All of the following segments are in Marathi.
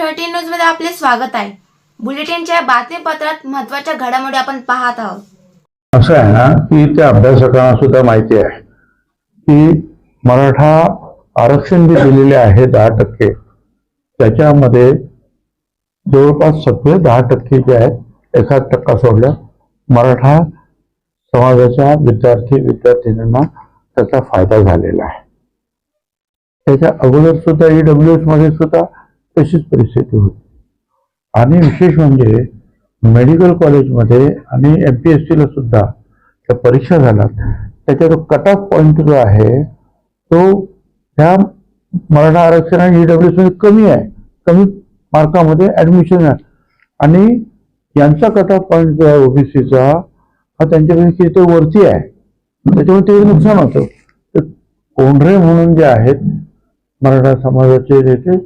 थर्टीन न्यूजमध्ये आपले स्वागत आहे. बुलेटिनच्या बातमीपत्रात महत्त्वाच्या घडामोडी आपण पाहत आहोत. असं आहे ना की त्या अभ्यासकांना सुद्धा माहिती आहे की मराठा आरक्षण जे दिलेले आहे दहा टक्के त्याच्यामध्ये जवळपास सगळे दहा टक्के जे आहेत एखाद टक्का सोडल्या. मराठा समाजाच्या विद्यार्थी विद्यार्थिनींना त्याचा फायदा झालेला आहे. त्याच्या अगोदर सुद्धा ईडब्ल्यू एसमध्ये सुद्धा तशीच परिस्थिती होती. आणि विशेष म्हणजे मेडिकल कॉलेजमध्ये आणि एम पी एस सीला सुद्धा त्या परीक्षा झाल्यात. त्याचा जो कट ऑफ पॉईंट जो आहे तो ह्या मराठा आरक्षण आणि डब्ल्यू मध्ये कमी आहे. कमी मार्कामध्ये ऍडमिशन आहे. आणि यांचा कट ऑफ पॉईंट जो आहे ओबीसीचा हा त्यांच्यापेक्षा किती वरती आहे. त्याच्यामुळे ते नुकसान होतं. तर कोंढरे म्हणून जे आहेत मराठा समाजाचे नेते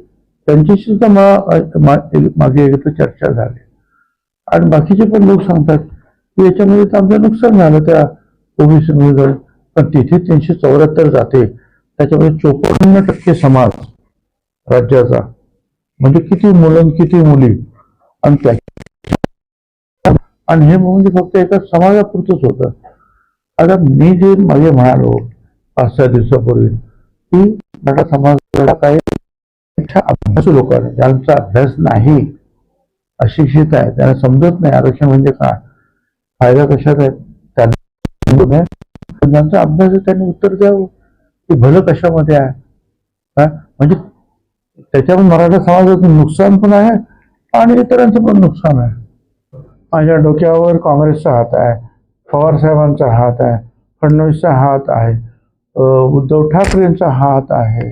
त्यांच्याशी सुद्धा मला मागे एकत्र चर्चा झाली. आणि बाकीचे पण लोक सांगतात की याच्यामध्ये तर आमचं नुकसान झालं त्या ओबीसीमध्ये पण तिथे तीनशे चौऱ्याहत्तर जाते. त्याच्यामध्ये चोपन्न टक्के समाज राज्याचा. म्हणजे किती मुलं किती मुली. आणि त्या आणि हे म्हणजे फक्त एका समाजापुरतंच होतं. आता मी जे मागे म्हणालो पाच सहा दिवसापूर्वी की मराठा समाजाला काही पेक्षा अभ्यासू लोक ज्यांचा अभ्यास नाही अशिक्षित आहे. त्यांना समजत नाही आरक्षण म्हणजे काय? फायदा कशात आहे? त्यांना ज्यांचा अभ्यास आहे त्यांनी उत्तर द्यावं. की भलं कशामध्ये आहे? म्हणजे त्याच्यावर मराठा समाजाचं नुकसान पण आहे आणि इतरांचं पण नुकसान आहे. माझ्या डोक्यावर काँग्रेसचा हात आहे पवार साहेबांचा हात आहे फडणवीसचा हात आहे उद्धव ठाकरेंचा हात आहे.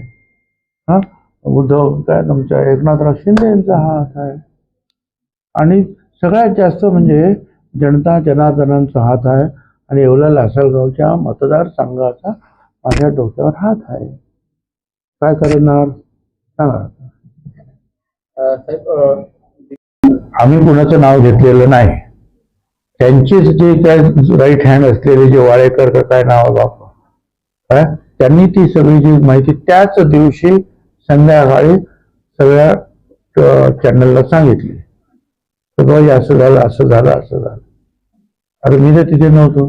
हा? उद्धव काय तुमच्या एकनाथराव शिंदे यांचा हात आहे. आणि सगळ्यात जास्त म्हणजे जनता जनार्दनांचा हात आहे आणि येवला लासलगावच्या मतदारसंघाचा माझ्या डोक्यावर हात आहे. काय करणार? सांगा. आम्ही कुणाचं नाव घेतलेलं नाही. त्यांचेच जे काय राईट हँड असलेले जे वाळेकर का काय नाव आहे बाप? हा? त्यांनी ती सगळी जी माहिती त्याच दिवशी संध्याकाळी सगळ्या चॅनलला सांगितली. तर बाई असं झालं असं झालं असं झालं. अरे मी तर तिथे नव्हतो.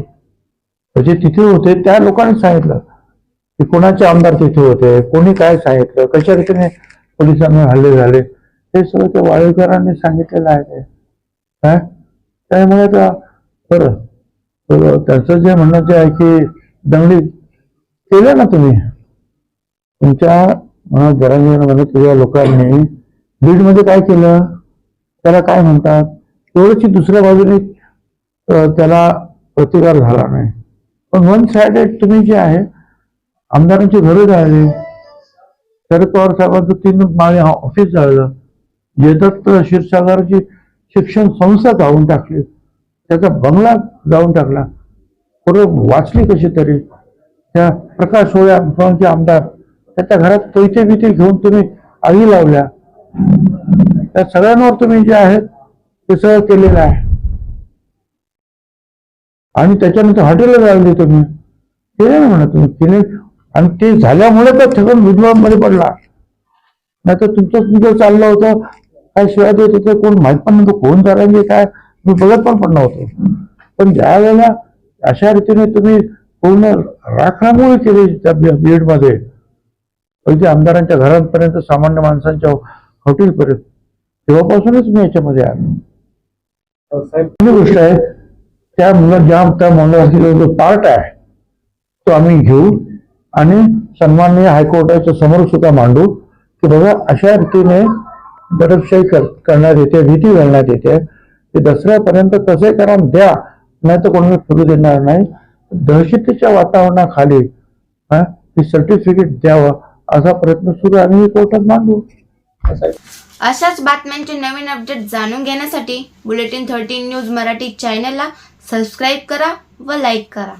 म्हणजे तिथे होते त्या लोकांनी सांगितलं की कोणाचे आमदार तिथे होते कोणी काय सांगितलं कशा रीतीने पोलिसांवर हल्ले झाले हे सगळं त्या वाळेकरांनी सांगितलेलं आहे ते. त्यामुळे आता बरं त्यांचं त्याचं जे म्हणणं जे आहे की दंगली केलं ना तुम्ही तुमच्या मनात जरांगीमध्ये तुझ्या लोकांनी. बीडमध्ये काय केलं? त्याला काय म्हणतात? एवढंच दुसऱ्या बाजूने त्याला प्रतिकार झाला नाही. पण वन साइडेड तुम्ही जे आहे आमदारांची घरं जाळली शरद पवार साहेबांचं तीन माळे ऑफिस जाळलं जयदत्त क्षीरसागरची शिक्षण संस्था जाऊन टाकली. त्याचा बंगला जाऊन टाकला. पूर्व वाचली कशी तरी? त्या प्रकाश होळ्या आमदार त्याच्या घरात कैचे बिते घेऊन तुम्ही आगी लावल्या. त्या सगळ्यांवर तुम्ही जे आहेत ते सगळं केलेलं आहे. आणि त्याच्यानंतर हॉटेलला लावली तुम्ही. केले ना म्हणा तुम्ही. केले आणि ते झाल्यामुळे तर ठेवून विद्वानमध्ये पडला. नाही तर तुमचं तुमचं चाललं होतं. काय शिवाय देत होतं कोण माहीत पण नव्हतं कोण चालायचे काय. मी बघत पण पण होतो पण ज्या वेळेला अशा रीतीने तुम्ही पूर्ण राखण्यामुळे केले त्या बीडमध्ये अगदी आमदारांच्या घरांपर्यंत सामान्य माणसांच्या हॉटेलपर्यंत. तेव्हापासूनच मी याच्यामध्ये आलो साहेब. पहिली गोष्ट आहे त्या मुला ज्या त्या मंगळाचा जो पार्ट आहे तो आम्ही घेऊ आणि सन्माननीय हायकोर्टाच्या समोर सुद्धा मांडू की बघा अशा रीतीने दडपशाही कर करण्यात येते भीती घालण्यात येते. की दसऱ्यापर्यंत तसे करा द्या नाही तर कोणी फिरू देणार नाही. दहशतीच्या वातावरणाखाली हा हे सर्टिफिकेट द्यावं. असा प्रयत्न सुरू आम्ही कोर्टात मांडू. अशाच बातम्यांचे नवीन अपडेट जाणून घेण्यासाठी बुलेटिन थर्टीन न्यूज मराठी चॅनलला सबस्क्राईब करा व लाईक करा.